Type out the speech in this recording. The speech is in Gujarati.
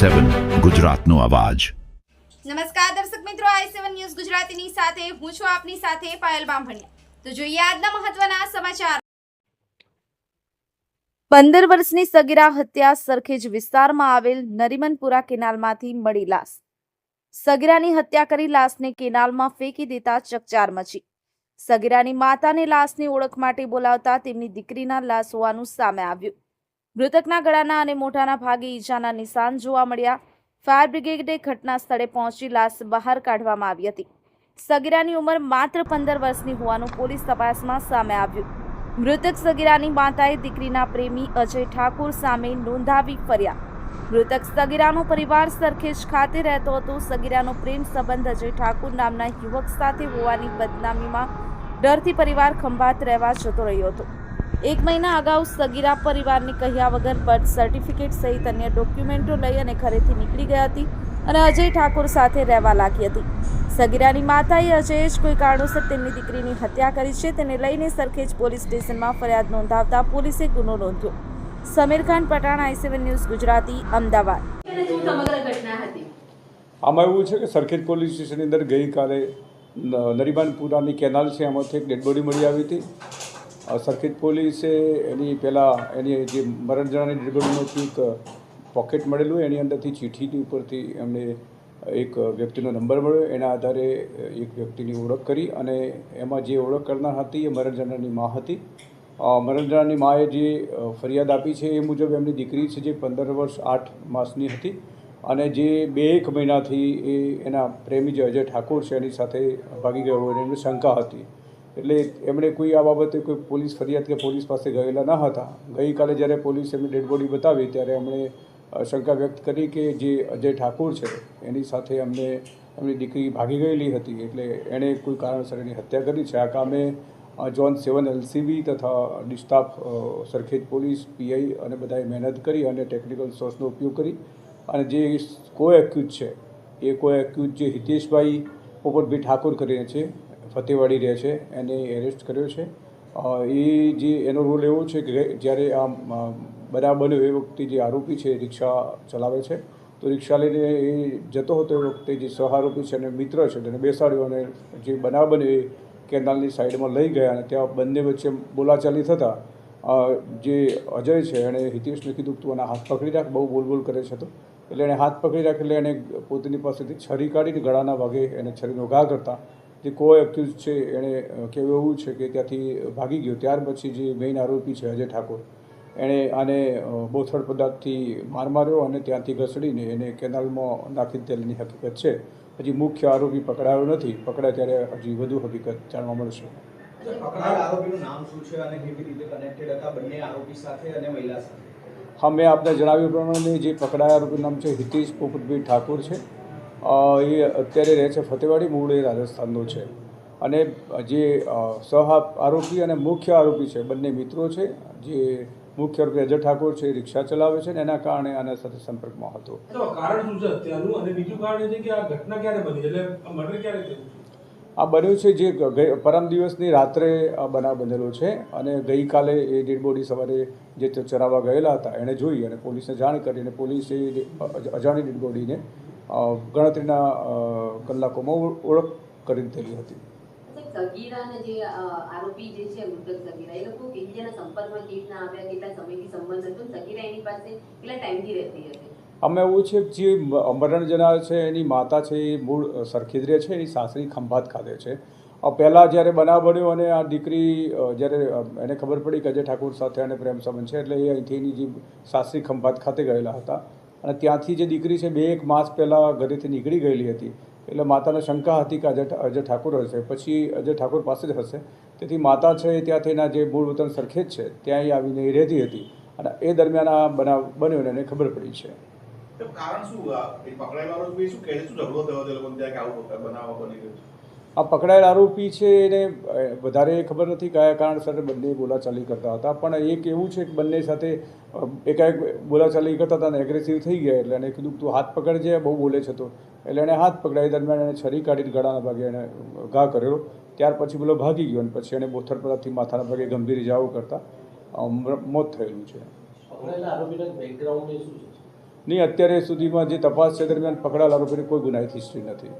સેવન ગુજરાતનો અવાજ. નમસ્કાર દર્શક મિત્રો, આઈ સેવન ન્યૂઝ ગુજરાતીની સાથે હું છું આપની સાથે પાયલ બામભણિયા. તો જોઈએ આજના મહત્વના સમાચાર. પંદર વર્ષની સગીરા હત્યા સરખેજ વિસ્તારમાં આવેલ નરીમનપુરા કેનાલમાંથી મળી લાશ. સગીરાની હત્યા કરી લાશને કેનાલમાં ફેંકી દેતા ચકચાર મચી. સગીરાની માતાને લાશની ઓળખ માટે બોલાવતા તેમની દીકરીના લાશ હોવાનું સામે આવ્યું. મૃતકના ગળાના અને મોઢાના ભાગે ઈજાના નિશાન જોવા મળ્યા. ફાયર બ્રિગેડે ઘટના સ્થળે પહોંચી લાશ બહાર કાઢવામાં આવી હતી. સગીરાની ઉંમર માત્ર પંદર વર્ષની હોવાનું પોલીસ તપાસમાં સામે આવ્યું. મૃતક સગીરાની માતાએ દીકરીના પ્રેમી અજય ઠાકુર સામે નોંધાવી ફર્યા. મૃતક સગીરાનો પરિવાર સરખેજ ખાતે રહેતો હતો. સગીરાનો પ્રેમ સંબંધ અજય ઠાકુર નામના યુવક સાથે હોવાની બદનામીમાં ડરથી પરિવાર ખંભાત રહેવા જતો રહ્યો હતો. એક મહિના અગાઉ સગીરા પરિવારની કહ્યા વગર બર્થ સર્ટિફિકેટ સહિત અન્ય ડોક્યુમેન્ટો લઈ અને ઘરેથી નીકળી ગઈ હતી અને અજય ઠાકોર સાથે રહેવા લાગી હતી. સગીરાની માતાએ અજયે જ કોઈ કારણોસર તેમની દીકરીની હત્યા કરી છે તેને લઈને સરખેજ પોલીસ સ્ટેશનમાં ફરિયાદ નોંધાવતા પોલીસે ગુનો નોંધ્યો. Samir Khan Pathan I seven news Gujarati Ahmedabad. આમાં એવું છે કે સરખેજ પોલીસ સ્ટેશનની અંદર ગઈકાલે નરીમાનપુરાની કેનાલ છે એમાંથી એક ડેડ બોડી મળી આવી હતી. સરખેજ પોલીસે એની પહેલાં એની જે મરણ જણાની ડેડ એક પોકેટ મળેલું એની અંદરથી ચીઠીની ઉપરથી એમને એક વ્યક્તિનો નંબર મળ્યો. એના આધારે એક વ્યક્તિની ઓળખ કરી અને એમાં જે ઓળખ કરનાર હતી એ મરણ જણાની મા હતી. મરણ જણાની માએ જે ફરિયાદ આપી છે એ મુજબ એમની દીકરી છે જે પંદર વર્ષ આઠ માસની હતી અને જે બે એક મહિનાથી એ એના પ્રેમી જે અજય ઠાકોર છે એની સાથે ભાગી ગયો એની શંકા હતી. એટલે એમણે કોઈ આ બાબતે કોઈ પોલીસ ફરિયાદ કે પોલીસ પાસે ગયેલા ન હતા. ગઈકાલે જ્યારે પોલીસ એમની ડેડ બોડી બતાવી, ત્યારે અમણે શંકા વ્યક્ત કરી કે જે અજય ઠાકોર છે, એની સાથે અમને એમની દીકરી ભાગી ગયેલી હતી. એટલે એણે કોઈ કારણસર એની હત્યા કરી છે. આ કામે જોન સેવન એલસીબી તથા D staff Sarkhej police PI અને બધાએ મહેનત કરી અને ટેકનિકલ સોર્સનો ઉપયોગ કરી. અને જે કો એક્યુઝ છે, એ કો એક્યુઝ જે હિતેશભાઈ પોપટભાઈ ઠાકોર કરીને છે ફતેવાડી રહે છે, એને એરેસ્ટ કર્યો છે. એ જે એનો રોલ એવો છે કે જ્યારે આ બનાવ બન્યો એ વખતે જે આરોપી છે, રિક્ષા ચલાવે છે, તો રિક્ષા લઈને એ જતો હતો એ વખતે જે સહારોપી છે અને મિત્ર છે, તેને બેસાડ્યો અને જે બનાવ બન્યો એ કેનાલની સાઈડમાં લઈ ગયા અને ત્યાં બંને વચ્ચે બોલાચાલી થતાં જે અજય છે, એણે હિતેશને કીધું તું એના હાથ પકડી રાખ, બહુ બોલ બોલ કરે છે તો. એટલે એણે હાથ પકડી રાખ એટલે એણે પોતાની પાસેથી છરી કાઢીને ગળાના ભાગે એને છરીનો ઘા કરતા જે કો એક્યુઝ છે એણે કહેવું એવું છે કે ત્યાંથી ભાગી ગયો. ત્યાર પછી જે મેઇન આરોપી છે અજય ઠાકોર એણે આને બોથડ પદાર્થથી માર માર્યો અને ત્યાંથી ઘસડીને એને કેનાલમાં નાખી દીધેલીની હકીકત છે. હજી મુખ્ય આરોપી પકડાયો નથી. પકડાય ત્યારે હજી વધુ હકીકત જાણવા મળશે. હા મેં આપને જણાવ્યું પ્રમાણે જે પકડાયા આરોપીનું નામ છે હિતેશ પોપટભાઈ ઠાકોર છે. એ અત્યારે રહે છે ફતેવાડી મૂળ એ રાજસ્થાનનો છે. અને જે સહ આરોપી અને મુખ્ય આરોપી છે બંને મિત્રો છે. જે મુખ્ય આરોપી અજય ઠાકોર છે રિક્ષા ચલાવે છે ને એના કારણે આના સાથે સંપર્કમાં હતો. કારણ શું છે હત્યાનું અને બીજું કારણ છે કે આ ઘટના ક્યારે બની? એટલે મર્ડર ક્યારે થયું આ બન્યું છે જે પરમ દિવસની રાત્રે બનાવ બનેલો છે અને ગઈકાલે એ ડેડ બોડી સવારે જે ચરાવવા ગયેલા હતા એણે જોઈ અને પોલીસને જાણ કરી અને પોલીસે અજાણી ડેડ બોડીને ગણતરીના કલાકોમાં ઓળખ કરી દીધેલી હતી. સાહેબ, જે આરોપી જે છે મૃતક સગીરા એ લોકો એકબીજાના સંપર્કમાં કેવી રીતના આવ્યા કેટલા સમયથી સંબંધ હતો સગીરા એની પાસે કેટલા ટાઈમથી રહેતી હતી? અમે એવું છે કે જે મરણ જનાર છે એની માતા છે એ મૂળ સરખેદરે છે એની સાસરી ખંભાત ખાતે છે. પહેલાં જ્યારે બનાવ બન્યો અને આ દીકરી જ્યારે એને ખબર પડી કે અજય ઠાકુર સાથે અને પ્રેમ સંબંધ છે એટલે એ અહીંથી એની જે સાસરી ખંભાત ખાતે ગયેલા હતા. અને ત્યાંથી જે દીકરી છે, બે એક માસ પહેલાં ઘરેથી નીકળી ગયેલી હતી. એટલે માતાને શંકા હતી કે અજય અજય ઠાકુર હશે. પછી અજય ઠાકુર પાસે જ હશે. તેથી માતા છે એ ત્યાંથી એના જે મૂળ વતન સરખેજ છે ત્યાં એ આવીને એ રહેતી હતી. અને એ દરમિયાન આ બનાવ બન્યો એને ખબર પડી છે. કારણ શું શું કે આવું ગયું આ પકડાયેલ આરોપી છે એને વધારે ખબર નથી કયા કારણસર બંને બોલાચાલી કરતા હતા. પણ એક એવું છે કે બંને સાથે એકાએક બોલાચાલી કરતા હતા અને એગ્રેસિવ થઈ ગયા એટલે એને કીધું તું હાથ પકડજે બહુ બોલે છે તો. એટલે એણે હાથ પકડાઈ દરમિયાન એને છરી કાઢીને ગળાના ભાગે એણે ઘા કર્યો. ત્યાર પછી બોલો ભાગી ગયો અને પછી એને બોથરપરાથી માથાના ભાગે ગંભીર ઇજાઓ કરતા મોત થયેલું છે. નહીં અત્યારે સુધીમાં જે તપાસ છે દરમિયાન પકડાયેલ આરોપીની કોઈ ગુનાહિત હિસ્ટ્રી નથી.